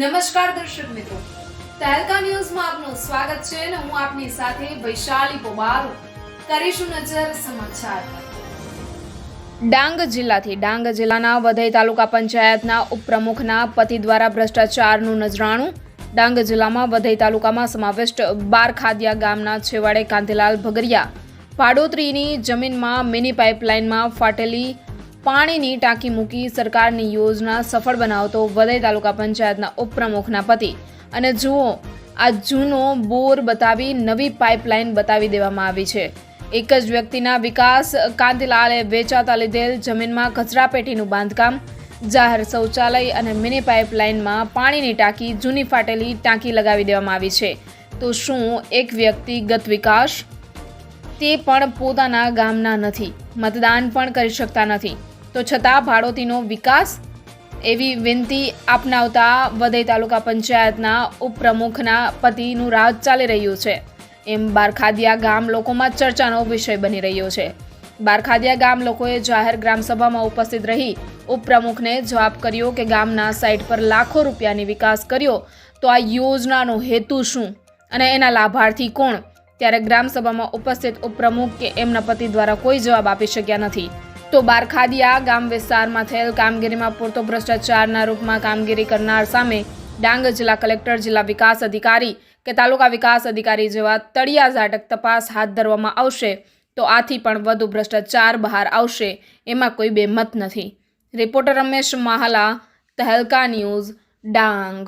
નમસ્કાર દર્શક મિત્રો. તહેલકા ન્યૂઝમાં આપનું સ્વાગત છે અને હું આપની સાથે વૈશાલી પોબારો કરીશું નજર સમાચાર. ડાંગ જિલ્લાથી ડાંગ જિલ્લાના વધઈ તાલુકા પંચાયતના ઉપપ્રમુખના પતિ દ્વારા ભ્રષ્ટાચારનું નજરાણું. ડાંગ જિલ્લામાં વધઈ તાલુકામાં સમાવિષ્ટ બાર ખાદિયા ગામના છેવાડે કાંતિલાલ ભગરિયા. પાડોત્રીની જમીનમાં મિની પાઇપલાઇનમાં ફાટેલી પાણીની ટાંકી મૂકી સરકારની યોજના સફળ બનાવતો વધઈ તાલુકા પંચાયતના ઉપપ્રમુખના પતિ. અને જુઓ, આ જૂનો બોર બતાવી નવી પાઇપલાઇન બતાવી દેવામાં આવી છે. એક જ વ્યક્તિના વિકાસ કાંતિલાલે વેચાતા લીધેલ જમીનમાં કચરાપેટીનું બાંધકામ, જાહેર શૌચાલય અને મિની પાઇપલાઇનમાં પાણીની ટાંકી જૂની ફાટેલી ટાંકી લગાવી દેવામાં આવી છે. તો શું એક વ્યક્તિગત વિકાસ? તે પણ પોતાના ગામના નથી. મતદાન પણ કરી શકતા નથી. તો છતાં ભાડોતીનો વિકાસ એવી વિનંતી આપનાવતા વધઈ તાલુકા પંચાયતના ઉપપ્રમુખના પતિનું રાજ ચાલી રહ્યું છે. એમ બારખાદિયા ગામ લોકોમાં ચર્ચાનો વિષય બની રહ્યો છે. બારખાદિયા ગામ લોકોએ જાહેર ગ્રામસભામાં ઉપસ્થિત રહી ઉપપ્રમુખને જવાબ કર્યો કે ગામના સાઇટ પર લાખો રૂપિયાની વિકાસ કર્યો તો આ યોજનાનો હેતુ શું? અને એના લાભાર્થી કોણ? ત્યારે ગ્રામસભામાં ઉપસ્થિત ઉપપ્રમુખ કે એમના પતિ દ્વારા કોઈ જવાબ આપી શક્યા નથી. તો બારખાદિયા ગામ વિસ્તારમાં થયેલ કામગીરીમાં પૂરતો ભ્રષ્ટાચારના રૂપમાં કામગીરી કરનાર સામે ડાંગ જિલ્લા કલેક્ટર, જિલ્લા વિકાસ અધિકારી કે તાલુકા વિકાસ અધિકારી જેવા તળિયા ઝાટક તપાસ હાથ ધરવામાં આવશે તો આથી પણ વધુ ભ્રષ્ટાચાર બહાર આવશે એમાં કોઈ બેમત નથી. Reporter Ramesh Mahla, Tehelka news, Dang.